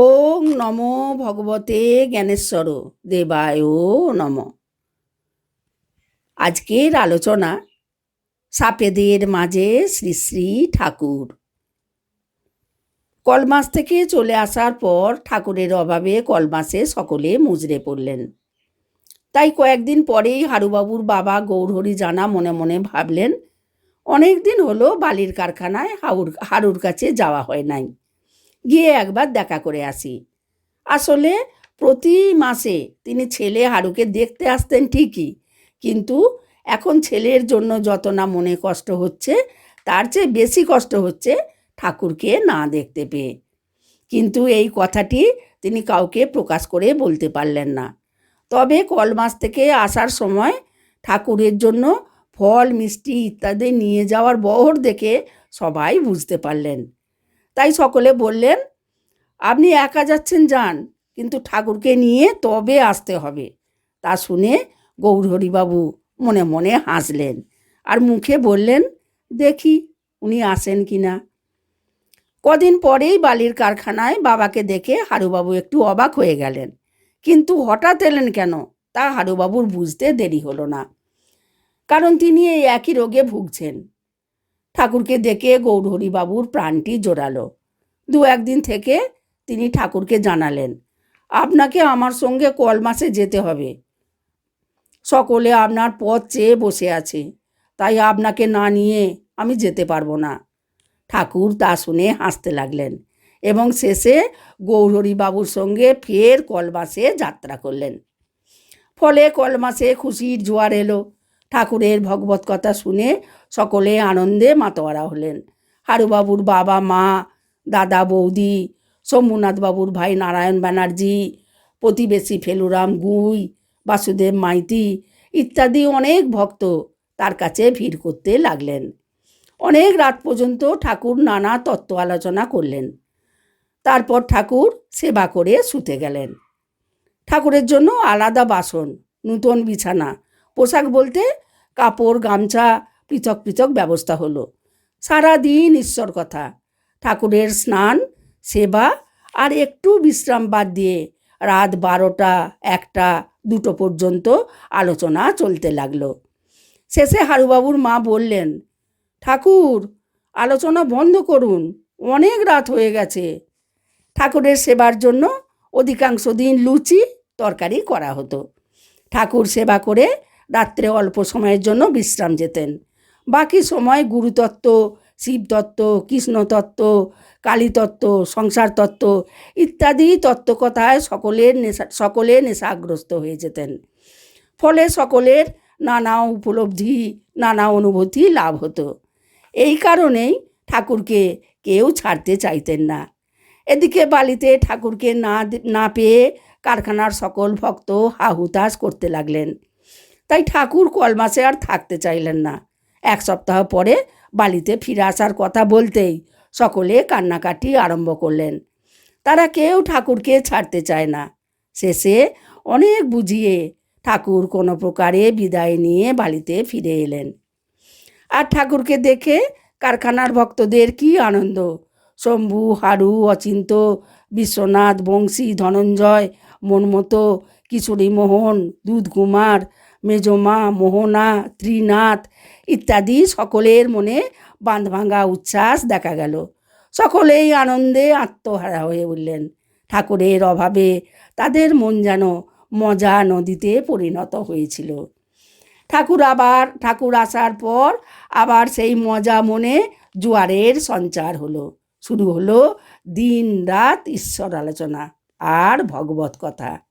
ওং নমো ভগবতে জ্ঞানেশ্বর, দেবায় নম। আজকের আলোচনা সাপেদের মাঝে শ্রী শ্রী ঠাকুর। কলমাস থেকে চলে আসার পর ঠাকুরের অভাবে কলমাসে সকলে মুজরে পড়লেন। তাই কয়েকদিন পরেই হারুবাবুর বাবা গৌরহরি জানা মনে মনে ভাবলেন অনেক দিন হলো বালির কারখানায় হাউর হারুর কাছে যাওয়া হয় নাই। গিয়ে একবার দেখা করে আসি। আসলে প্রতি মাসে তিনি ছেলে হারুকে দেখতে আসতেন ঠিকই, কিন্তু এখন ছেলের জন্য যত না মনে কষ্ট হচ্ছে, তার চেয়ে বেশি কষ্ট হচ্ছে ঠাকুরকে না দেখতে পেয়ে। কিন্তু এই কথাটি তিনি কাউকে প্রকাশ করে বলতে পারলেন না। তবে কলমাস থেকে আসার সময় ঠাকুরের জন্য ফল, মিষ্টি ইত্যাদি নিয়ে যাওয়ার বহর দেখে সবাই বুঝতে পারলেন। তাই সকলে বললেন, আপনি একা যাচ্ছেন যান, কিন্তু ঠাকুরকে নিয়ে তবে আসতে হবে। তা শুনে গৌরহরিবাবু মনে মনে হাসলেন আর মুখে বললেন, দেখি উনি আসেন কি না। কদিন পরেই বালির কারখানায় বাবাকে দেখে হারুবাবু একটু অবাক হয়ে গেলেন। কিন্তু হঠাৎ এলেন কেন? তা হারুবাবুর বুঝতে দেরি হলো না। কারণ তিনি এই একই রোগে ভুগছেন। ঠাকুরকে দেখে গৌরহরিবাবুর প্রাণটি জোরালো। দু একদিন থেকে তিনি ঠাকুরকে জানালেন, আপনাকে আমার সঙ্গে কলমাসে যেতে হবে। সকলে আপনার পথ চেয়ে বসে আছে, তাই আপনাকে না নিয়ে আমি যেতে পারব না। ঠাকুর তা শুনে হাসতে লাগলেন এবং শেষে গৌরহরিবাবুর সঙ্গে ফের কলমাসে যাত্রা করলেন। ফলে কলমাসে খুশির জোয়ার এলো। ঠাকুরের ভগবত কথা শুনে সকলে আনন্দে মাতোয়ারা হলেন। হারুবাবুর বাবা, মা, দাদা, বৌদি বাবুর ভাই নারায়ণ ব্যানার্জি, প্রতিবেশী ফেলুরাম গুই, বাসুদেব মাইতি ইত্যাদি অনেক ভক্ত তার কাছে ভিড় করতে লাগলেন। অনেক রাত পর্যন্ত ঠাকুর নানা তত্ত্ব আলোচনা করলেন। তারপর ঠাকুর সেবা করে শুতে গেলেন। ঠাকুরের জন্য আলাদা বাসন, নূতন বিছানা, পোশাক বলতে কাপড়, গামছা পৃথক পৃথক ব্যবস্থা হলো। সারা দিন ঈশ্বর কথা। ঠাকুরের স্নান, সেবা আর একটু বিশ্রাম বাদ দিয়ে রাত বারোটা, একটা, দুটো পর্যন্ত আলোচনা চলতে লাগল। শেষে হারুবাবুর মা বললেন, ঠাকুর, আলোচনা বন্ধ করুন, অনেক রাত হয়ে গেছে। ঠাকুরের সেবার জন্য অধিকাংশ দিন লুচি, তরকারি করা হতো। ঠাকুর সেবা করে রাত্রে অল্প সময়ের জন্য বিশ্রাম যেতেন। বাকি সময় গুরুতত্ত্ব, শিবতত্ত্ব, কৃষ্ণতত্ত্ব, কালীতত্ত্ব সংসার তত্ত্ব ইত্যাদি তত্ত্বকথায় সকলের নেশা সকলে নেশাগ্রস্ত হয়ে যেতেন। ফলে সকলের নানা উপলব্ধি, নানা অনুভূতি লাভ হতো। এই কারণেই ঠাকুরকে কেউ ছাড়তে চাইতেন না। এদিকে বালিতে ঠাকুরকে না না পেয়ে কারখানার সকল ভক্ত হাহুতাশ করতে লাগলেন। তাই ঠাকুর কলমাসে আর থাকতে চাইলেন না। এক সপ্তাহ পরে বালিতে ফিরে আসার কথা বলতেই সকলে কান্নাকাটি আরম্ভ করলেন। তারা কেউ ঠাকুরকে ছাড়তে চায় না। শেষে অনেক বুঝিয়ে ঠাকুর কোনো প্রকারে বিদায় নিয়ে বালিতে ফিরে এলেন। আর ঠাকুরকে দেখে কারখানার ভক্তদের কি আনন্দ? শম্ভু, হারু, অচিন্ত, বিশ্বনাথ, বংশী, ধনঞ্জয়, মনমতো, কিশোরী মোহন দুধকুমার মেজমা, মোহনা, ত্রিনাথ ইত্যাদি সকলের মনে বাঁধভাঙা উচ্ছ্বাস দেখা গেল। সকলেই আনন্দে আত্মহারা হয়ে উঠলেন। ঠাকুরের অভাবে তাদের মন যেন মজা নদীতে পরিণত হয়েছিল। ঠাকুর আবার, ঠাকুর আসার পর আবার সেই মজা মনে জোয়ারের সঞ্চার হলো। শুরু হলো দিন রাত ঈশ্বর আলোচনা আর ভগবত কথা।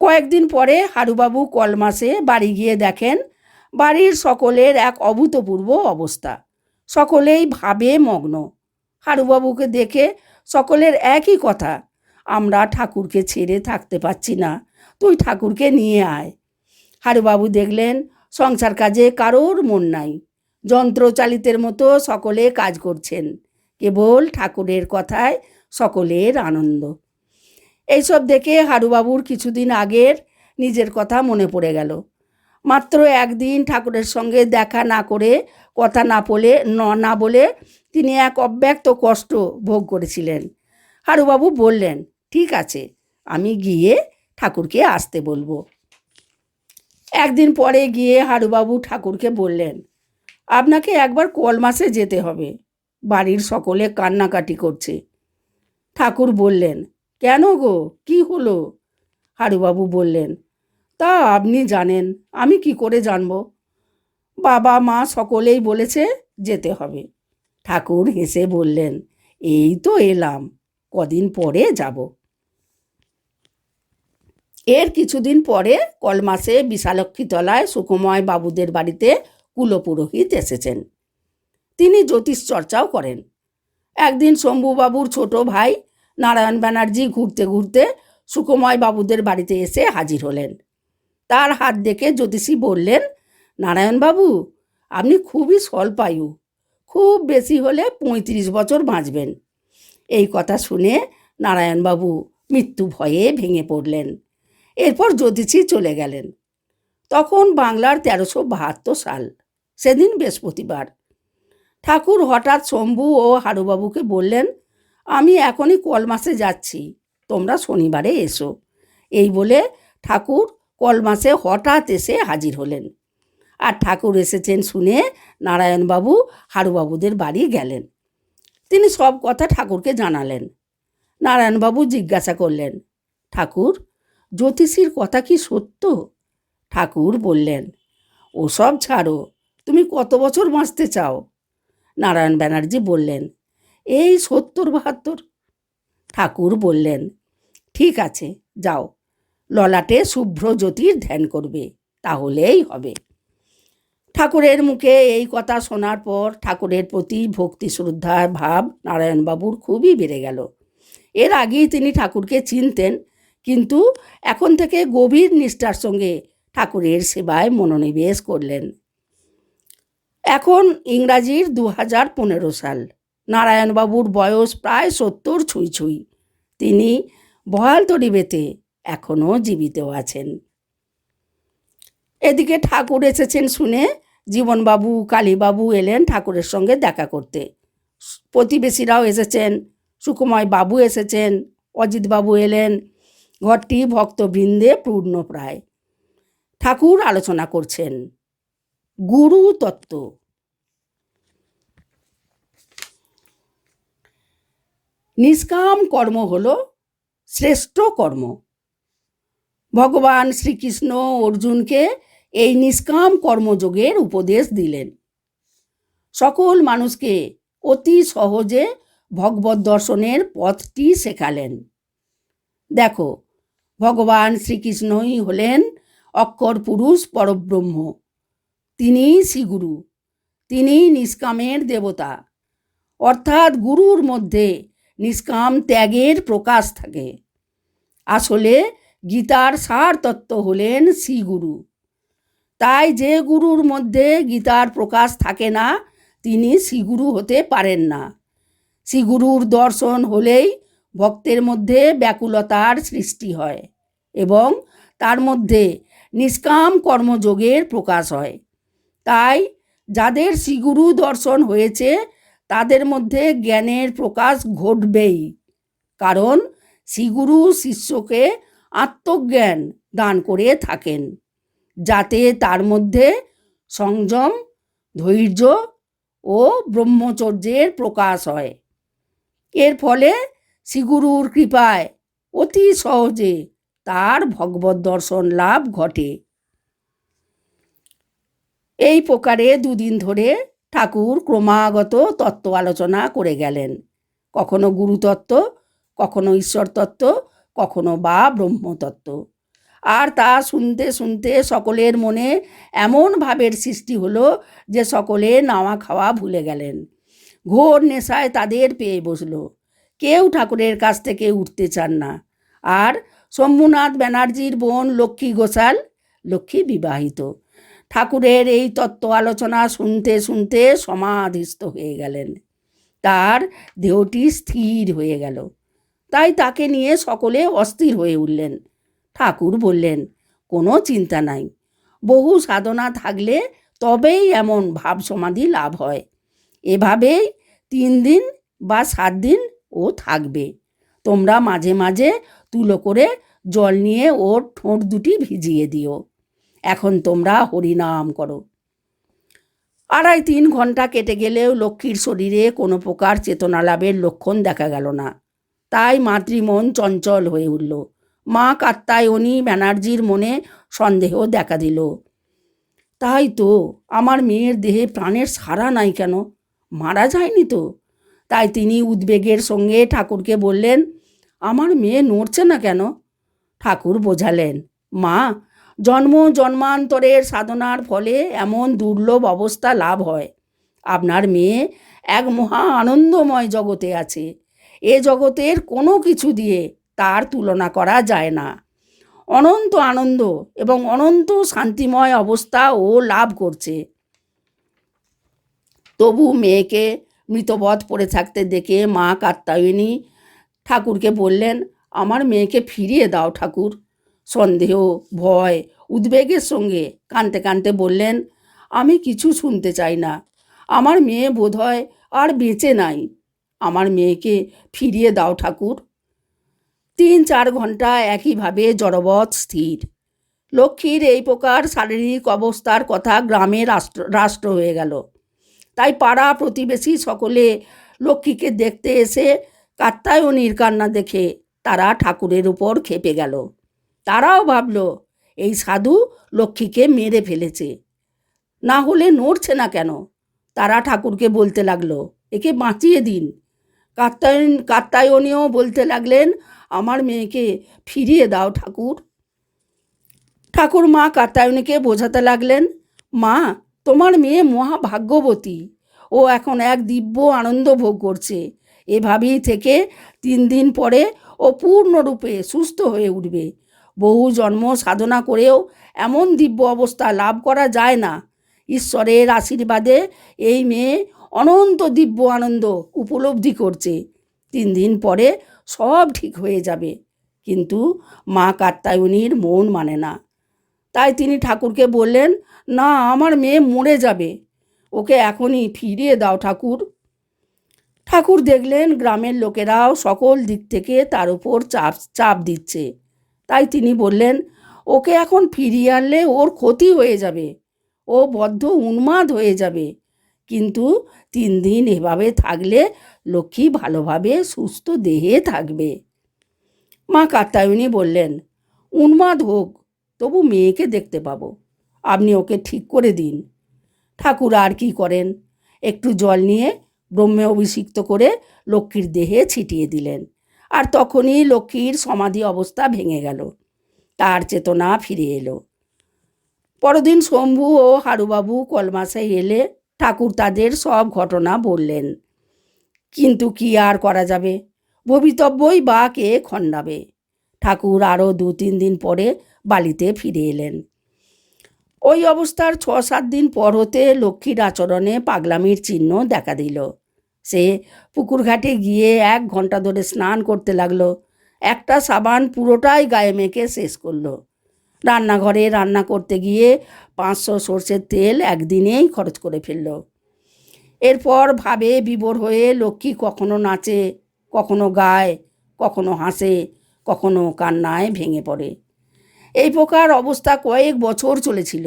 কয়েকদিন পরে হারুবাবু কলমাসে বাড়ি গিয়ে দেখেন বাড়ির সকলের এক অভূতপূর্ব অবস্থা। সকলেই ভাবে মগ্ন। হারুবাবুকে দেখে সকলের একই কথা, আমরা ঠাকুরকে ছেড়ে থাকতে পারছি না, তুই ঠাকুরকে নিয়ে আয়। হারুবাবু দেখলেন, সংসার কাজে কারোর মন নাই। যন্ত্রচালিতের মতো সকলে কাজ করছেন। কেবল ঠাকুরের কথায় সকলের আনন্দ। এইসব দেখে হারুবাবুর কিছুদিন আগের নিজের কথা মনে পড়ে গেল। মাত্র একদিন ঠাকুরের সঙ্গে দেখা না করে, কথা না বলে, ন- না বলে তিনি এক অব্যক্ত কষ্ট ভোগ করেছিলেন। হারুবাবু বললেন, ঠিক আছে, আমি গিয়ে ঠাকুরকে আসতে বলব। একদিন পরে গিয়ে হারুবাবু ঠাকুরকে বললেন, আপনাকে একবার কলমাসে যেতে হবে, বাড়ির সকলে কান্নাকাটি করছে। ঠাকুর বললেন কেন গো? কি হলো? হারুবাবু বললেন, তা আপনি জানেন, আমি কি করে জানব? বাবা, মা সকলেই বলেছে যেতে হবে। ঠাকুর হেসে বললেন, এই তো এলাম, কদিন পরে যাব। এর কিছুদিন পরে কলমাসে বিশালক্ষীতলায় সুকুময় বাবুদের বাড়িতে কুলপুরোহিত এসেছেন। তিনি জ্যোতিষ চর্চাও করেন। একদিন শম্ভুবাবুর ছোট ভাই নারায়ণ ব্যানার্জি ঘুরতে ঘুরতে সুকুময় বাবুদের বাড়িতে এসে হাজির হলেন। তার হাত দেখে জ্যোতিষী বললেন নারায়ণবাবু আপনি খুবই স্বল্পায়ু। খুব বেশি হলে পঁয়ত্রিশ বছর বাঁচবেন। এই কথা শুনে নারায়ণবাবু মৃত্যু ভয়ে ভেঙে পড়লেন। এরপর জ্যোতিষী চলে গেলেন। তখন বাংলার তেরোশো বাহাত্তর সাল, সেদিন বৃহস্পতিবার। ঠাকুর হঠাৎ শম্ভু ও হারুবাবুকে বললেন আমি এখনই কলমাসে যাচ্ছি, তোমরা শনিবারে এসো। এই বলে ঠাকুর কলমাসে হঠাৎ এসে হাজির হলেন। আর ঠাকুর এসেছেন শুনে নারায়ণবাবু হারুবাবুদের বাড়ি গেলেন। তিনি সব কথা ঠাকুরকে জানালেন। নারায়ণবাবু জিজ্ঞাসা করলেন, ঠাকুর, জ্যোতিষীর কথা কি সত্য? ঠাকুর বললেন, ওসব ছাড়ো, তুমি কত বছর বাঁচতে চাও? নারায়ণ ব্যানার্জি বললেন এই সত্তর বাহাত্তর। ঠাকুর বললেন, ঠিক আছে, যাও। ললাটে শুভ্র জ্যোতির ধ্যান করবে, তাহলেই হবে। ঠাকুরের মুখে এই কথা শোনার পর ঠাকুরের প্রতি ভক্তি শ্রদ্ধার ভাব নারায়ণবাবুর খুবই বেড়ে গেল। এর আগেই তিনি ঠাকুরকে চিনতেন, কিন্তু এখন থেকে গভীর নিষ্ঠার সঙ্গে ঠাকুরের সেবায় মনোনিবেশ করলেন। এখন ইংরাজির দু হাজার পনেরো সাল। নারায়ণবাবুর বয়স প্রায় সত্তর ছুঁই ছুঁই। তিনি তরিবেতে এখনও জীবিত আছেন। এদিকে ঠাকুর এসেছেন শুনে জীবনবাবু, কালীবাবু এলেন ঠাকুরের সঙ্গে দেখা করতে। প্রতিবেশীরাও এসেছেন সুকুময় বাবু এসেছেন, অজিতবাবু এলেন, ঘরটি ভক্তবৃন্দে পূর্ণ প্রায়। ঠাকুর আলোচনা করছেন, গুরু তত্ত্ব নিষ্কাম কর্ম হল শ্রেষ্ঠ কর্ম। ভগবান শ্রীকৃষ্ণ অর্জুনকে এই নিষ্কাম কর্মযোগের উপদেশ দিলেন। সকল মানুষকে অতি সহজে ভগবত দর্শনের পথটি শেখালেন। দেখো, ভগবান শ্রীকৃষ্ণই হলেন অক্ষর পুরুষ পরব্রহ্ম। তিনি শ্রীগুরু, তিনি নিষ্কামের দেবতা। অর্থাৎ গুরুর মধ্যে নিষ্কাম ত্যাগের প্রকাশ থাকে। আসলে গীতার সার তত্ত্ব হলেন শ্রীগুরু। তাই যে গুরুর মধ্যে গীতার প্রকাশ থাকে না, তিনি শ্রীগুরু হতে পারেন না। শ্রীগুরুর দর্শন হলেই ভক্তের মধ্যে ব্যাকুলতার সৃষ্টি হয় এবং তার মধ্যে নিষ্কাম কর্মযোগের প্রকাশ হয়। তাই যাদের শ্রীগুরু দর্শন হয়েছে তাদের মধ্যে জ্ঞানের প্রকাশ ঘটবেই। কারণ শ্রীগুরু শিষ্যকে আত্মজ্ঞান দান করে থাকেন, যাতে তার মধ্যে সংযম, ধৈর্য ও ব্রহ্মচর্যের প্রকাশ হয়। এর ফলে শ্রীগুরুর কৃপায় অতি সহজে তার ভগবত দর্শন লাভ ঘটে। এই প্রকারে দুদিন ধরে ঠাকুর ক্রমাগত তত্ত্ব আলোচনা করে গেলেন। কখনো গুরুতত্ত্ব, কখনো ঈশ্বরতত্ত্ব, কখনো বা ব্রহ্মতত্ত্ব। আর তা শুনতে শুনতে সকলের মনে এমন ভাবের সৃষ্টি হলো যে সকলে নাওয়া খাওয়া ভুলে গেলেন। ঘোর নেশায় তাদের পেয়ে বসল। কেউ ঠাকুরের কাছ থেকে উঠতে চান না। আর শম্ভুনাথ ব্যানার্জির বোন লক্ষ্মী গোসাল লক্ষ্মী বিবাহিত। ঠাকুরের এই তত্ত্ব আলোচনা শুনতে শুনতে সমাধিস্থ হয়ে গেলেন। তার দেহটি স্থির হয়ে গেল। তাই তাকে নিয়ে সকলে অস্থির হয়ে উঠলেন। ঠাকুর বললেন, কোনো চিন্তা নাই। বহু সাধনা থাকলে তবেই এমন ভাব সমাধি লাভ হয়। এভাবেই তিন দিন বা সাত দিন ও থাকবে। তোমরা মাঝে মাঝে তুলো করে জল নিয়ে ওর ঠোঁট দুটি ভিজিয়ে দিও। এখন তোমরা হরিনাম করো। আড়াই তিন ঘণ্টা কেটে গেলেও লক্ষ্মীর শরীরে কোনো প্রকার চেতনা লাভের লক্ষণ দেখা গেল না। তাই মাতৃমন চঞ্চল হয়ে উঠল। মা কাত্তায়নী ব্যানার্জির মনে সন্দেহ দেখা দিল। তাই তো আমার মেয়ের দেহে প্রাণের সারা নাই কেন? মারা যায়নি তো? তাই তিনি উদ্বেগের সঙ্গে ঠাকুরকে বললেন, আমার মেয়ে নড়ছে না কেন? ঠাকুর বোঝালেন, মা জন্ম জন্মান্তরের সাধনার ফলে এমন দুর্লভ অবস্থা লাভ হয়। আপনার মেয়ে এক মহা আনন্দময় জগতে আছে। এ জগতের কোনো কিছু দিয়ে তার তুলনা করা যায় না। অনন্ত আনন্দ এবং অনন্ত শান্তিময় অবস্থা ও লাভ করছে। তবু মেয়েকে মৃতবধ পড়ে থাকতে দেখে মা কাত্তায়নী ঠাকুরকে বললেন, আমার মেয়েকে ফিরিয়ে দাও ঠাকুর। সন্দেহ, ভয়, উদ্বেগের সঙ্গে কানতে কানতে বললেন, আমি কিছু শুনতে চাই না। আমার মেয়ে বোধহয় আর বেঁচে নাই। আমার মেয়েকে ফিরিয়ে দাও ঠাকুর। তিন চার ঘণ্টা একইভাবে জড়বৎ স্থির। লক্ষ্মীর এই প্রকার শারীরিক অবস্থার কথা গ্রামে রাষ্ট্র রাষ্ট্র হয়ে গেল। তাই পাড়া প্রতিবেশী সকলে লক্ষ্মীকে দেখতে এসে কাত্তায়নীর কান্না দেখে তারা ঠাকুরের উপর খেপে গেল। তারাও ভাবল, এই সাধু লক্ষ্মীকে মেরে ফেলেছে। না হলে নড়ছে না কেন? তারা ঠাকুরকে বলতে লাগল, একে বাঁচিয়ে দিন। কাত্তায়ন কাত্তায়নীও বলতে লাগলেন, আমার মেয়েকে ফিরিয়ে দাও ঠাকুর। ঠাকুর মা কাত্তায়নীকে বোঝাতে লাগলেন, মা, তোমার মেয়ে মহাভাগ্যবতী। ও এখন এক দিব্য আনন্দ ভোগ করছে। এভাবেই থেকে তিন দিন পরে ও পূর্ণরূপে সুস্থ হয়ে উঠবে। বহু জন্ম সাধনা করেও এমন দিব্য অবস্থা লাভ করা যায় না। ঈশ্বরের আশীর্বাদে এই মেয়ে অনন্ত দিব্য আনন্দ উপলব্ধি করছে। তিন দিন পরে সব ঠিক হয়ে যাবে। কিন্তু মা কাত্তায়নীর মন মানে না। তাই তিনি ঠাকুরকে বললেন, না, আমার মেয়ে মরে যাবে। ওকে এখনই ফিরিয়ে দাও ঠাকুর। ঠাকুর দেখলেন গ্রামের লোকেরাও সকল দিক থেকে তার উপর চাপ চাপ দিচ্ছে। তাই তিনি বললেন, ওকে এখন ফিরিয়ে আনলে ওর ক্ষতি হয়ে যাবে। ও বদ্ধ উন্মাদ হয়ে যাবে। কিন্তু তিন দিন এভাবে থাকলে লক্ষ্মী ভালোভাবে সুস্থ দেহে থাকবে। মা কাত্তায়নী বললেন, উন্মাদ হোক, তবু মেয়েকে দেখতে পাবো। আপনি ওকে ঠিক করে দিন। ঠাকুর আর কি করেন? একটু জল নিয়ে ব্রহ্মে অভিষিক্ত করে লক্ষ্মীর দেহে ছিটিয়ে দিলেন। আর তখনই লক্ষ্মীর সমাধি অবস্থা ভেঙে গেল। তার চেতনা ফিরে এলো। পরদিন শম্ভু ও হারুবাবু কলমাসে এলে ঠাকুর তাদের সব ঘটনা বললেন। কিন্তু কি আর করা যাবে? ভবিতব্যই বা কে খণ্ডাবে? ঠাকুর আরও দু তিন দিন পরে বালিতে ফিরে এলেন। ওই অবস্থার ছ সাত দিন পর হতে লক্ষ্মীর আচরণে পাগলামির চিহ্ন দেখা দিল। সে পুকুর ঘাটে গিয়ে এক ঘণ্টা ধরে স্নান করতে লাগল। একটা সাবান পুরোটাই গায়ে মেখে শেষ করল। রান্নাঘরে রান্না করতে গিয়ে পাঁচশো সর্ষের তেল একদিনেই খরচ করে ফেলল। এরপর ভাবে বিবর হয়ে লক্ষ্মী কখনো নাচে, কখনো গায়, কখনো হাসে, কখনো কান্নায় ভেঙে পড়ে। এই প্রকার অবস্থা কয়েক বছর চলেছিল।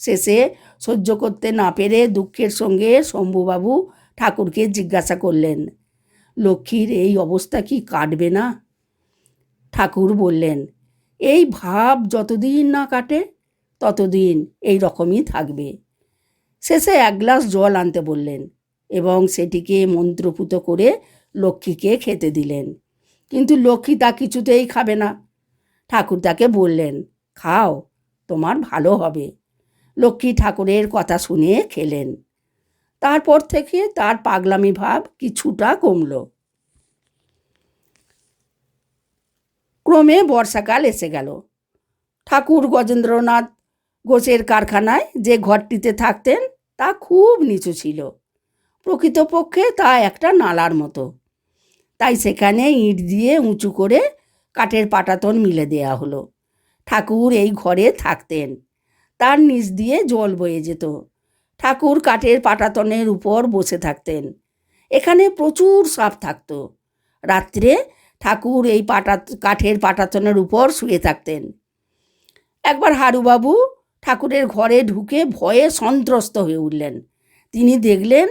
শেষে সহ্য করতে না পেরে দুঃখের সঙ্গে শম্ভুবাবু ঠাকুরকে জিজ্ঞাসা করলেন, লক্ষ্মীর এই অবস্থা কি কাটবে না? ঠাকুর বললেন, এই ভাব যতদিন না কাটে, ততদিন এই রকমই থাকবে। শেষে এক গ্লাস জল আনতে বললেন এবং সেটিকে মন্ত্রপুত করে লক্ষ্মীকে খেতে দিলেন। কিন্তু লক্ষ্মী তা কিছুতেই খাবে না। ঠাকুর তাকে বললেন, খাও, তোমার ভালো হবে। লক্ষ্মী ঠাকুরের কথা শুনে খেলেন। তারপর থেকে তার পাগলামি ভাব কিছুটা কমল। ক্রমে বর্ষাকাল এসে গেল। ঠাকুর গজেন্দ্রনাথ ঘোষের কারখানায় যে ঘরটিতে থাকতেন, তা খুব নিচু ছিল। প্রকৃতপক্ষে তা একটা নালার মতো। তাই সেখানে ইট দিয়ে উঁচু করে কাঠের পাটাতন মিলে দেয়া হলো। ঠাকুর এই ঘরে থাকতেন। তার নিচ দিয়ে জল বয়ে যেত। ঠাকুর কাঠের পাটাতনের উপর বসে থাকতেন। এখানে প্রচুর সাপ থাকতো। রাত্রে ঠাকুর এই পাটা কাঠের পাটাতনের উপর শুয়ে থাকতেন। একবার হারুবাবু ঠাকুরের ঘরে ঢুকে ভয়ে সন্ত্রস্ত হয়ে উঠলেন। তিনি দেখলেন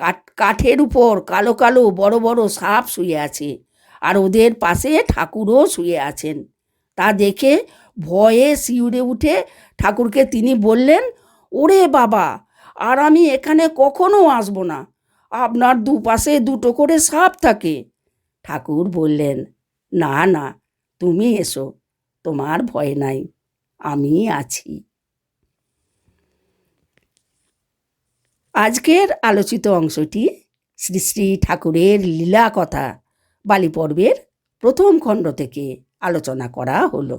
কাঠ, কাঠের উপর কালো কালো বড় বড় সাপ শুয়ে আছে আর ওদের পাশে ঠাকুরও শুয়ে আছেন। তা দেখে ভয়ে শিউরে উঠে ঠাকুরকে তিনি বললেন, ওরে বাবা আর আমি এখানে কখনো আসব না। আপনার দুপাশে দুটো করে সাপ থাকে। ঠাকুর বললেন, না না, তুমি এসো, তোমার ভয় নাই, আমি আছি। আজকের আলোচিত অংশটি শ্রী শ্রী ঠাকুরের লীলা কথা বালি পর্বের প্রথম খণ্ড থেকে আলোচনা করা হলো।